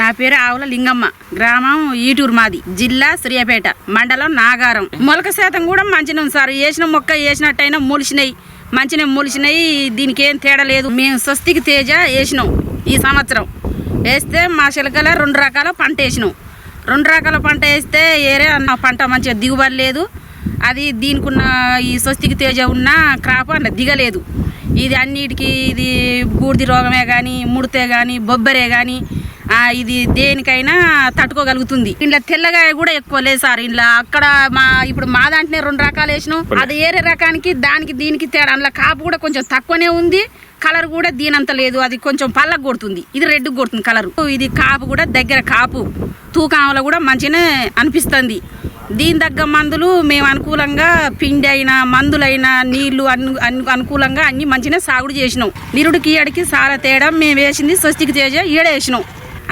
నా పేరు ఆవుల లింగమ్మ. గ్రామం ఈటూరు మాది. జిల్లా సూర్యాపేట మండలం నాగారం. మొలక శాతం కూడా మంచిగా ఉంది సార్. వేసిన మొక్క వేసినట్టయినా మొలిచినాయి మంచిగా మొలిచినాయి దీనికి ఏం తేడా లేదు. మేము స్వస్తికి తేజ వేసినాం ఈ సంవత్సరం. వేస్తే మా చిలకల రెండు రకాల పంట వేసినాం. రెండు రకాల పంట వేస్తే ఏరే అన్న పంట మంచిగా దిగుబడి లేదు. అది దీనికున్న ఈ స్వస్తికి తేజ ఉన్న క్రాప్ అన్న దిగలేదు. ఇది అన్నిటికీ ఇది బూడిది రోగమే కానీ ముడితే కానీ బొబ్బరే కానీ ఇది దేనికైనా తట్టుకోగలుగుతుంది. ఇంట్లో తెల్లగాయ కూడా ఎక్కువ లేదు సార్. ఇంట్లో అక్కడ మా ఇప్పుడు మా దాంట్లోనే రెండు రకాలు వేసినాం. అది ఏరే రకానికి దానికి దీనికి తేడా. అందులో కాపు కూడా కొంచెం తక్కువనే ఉంది. కలర్ కూడా దీనంత లేదు. అది కొంచెం పళ్ళకు కొడుతుంది. ఇది రెడ్డుకు కొడుతుంది కలర్. ఇది కాపు కూడా దగ్గర కాపు. తూకంలో కూడా మంచిగానే అనిపిస్తుంది. దీని తగ్గ మందులు మేము అనుకూలంగా పిండి అయినా మందులైనా నీళ్ళు అను అను- అనుకూలంగా అన్ని మంచిగా సాగుడు చేసినాం. నిరుడికి ఈడకి చాలా తేడా మేము వేసింది స్వస్తికి తేజ ఈడ వేసినాం.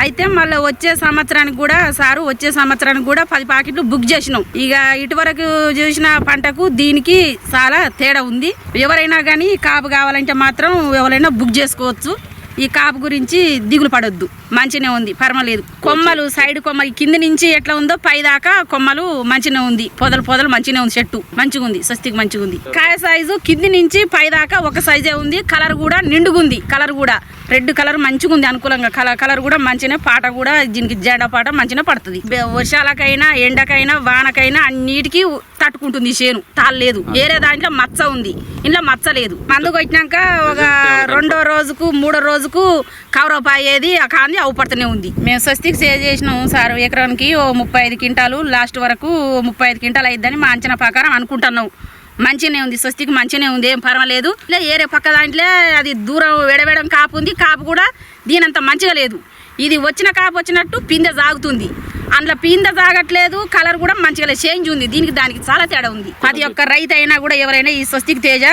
అయితే మళ్ళీ వచ్చే సంవత్సరానికి కూడా సారు వచ్చే సంవత్సరానికి కూడా పది ప్యాకెట్లు బుక్ చేసినాం. ఇక ఇటువరకు చూసిన పంటకు దీనికి చాలా తేడా ఉంది. ఎవరైనా కానీ కాపు కావాలంటే మాత్రం ఎవరైనా బుక్ చేసుకోవచ్చు. ఈ కాపు గురించి దిగులు పడొద్దు. మంచినే ఉంది. పర్వాలేదు. కొమ్మలు సైడ్ కొమ్మ ఈ కింది నుంచి ఎట్లా ఉందో పై దాకా కొమ్మలు మంచినే ఉంది. పొదలు పొదలు మంచినే ఉంది. చెట్టు మంచిగా ఉంది. స్వస్తికి మంచిగా ఉంది. కాయ సైజు కింది నుంచి పై దాకా ఒక సైజే ఉంది. కలర్ కూడా నిండుగుంది కలర్ కూడా. రెడ్ కలర్ మంచిగా ఉంది అనుకూలంగా. కలర్ కలర్ కూడా మంచిగా పాట కూడా దీనికి జెండ పాట మంచిగా పడుతుంది. వర్షాలకైనా ఎండకైనా వానకైనా అన్నిటికీ తట్టుకుంటుంది చేను. తాళలేదు వేరే దాంట్లో మచ్చ ఉంది. ఇంట్లో మచ్చ లేదు. మందు కొట్టినాక ఒక రెండో రోజుకు మూడో రోజుకు కవరప్ అయ్యేది ఆ కాంది అవుపడుతూనే ఉంది. మేము స్వస్తికి సేవ్ చేసినాం సార్. ఎకరానికి ఓ ముప్పై ఐదు క్వింటాలు లాస్ట్ వరకు ముప్పై ఐదు క్వింటాలు అయిద్దని మా అంచనా ప్రకారం అనుకుంటున్నాం. మంచిగానే ఉంది స్వస్తికి మంచిగానే ఉంది ఏం పర్వాలేదు. లే ఏరే పక్క దాంట్లో అది దూరం వెడవేయడం కాపు ఉంది కాపు కూడా దీనంత మంచిగా లేదు. ఇది వచ్చిన కాపు వచ్చినట్టు పిందె సాగుతుంది. అందులో పిందె సాగట్లేదు కలర్ కూడా మంచిగా లేదు చేంజ్ ఉంది. దీనికి దానికి చాలా తేడా ఉంది. ప్రతి ఒక్క రైతు అయినా కూడా ఎవరైనా ఈ స్వస్తికి తేజ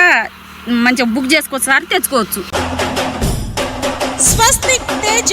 మంచిగా బుక్ చేసుకోవచ్చు సార్ తెచ్చుకోవచ్చు. స్వస్తిక్ తేజ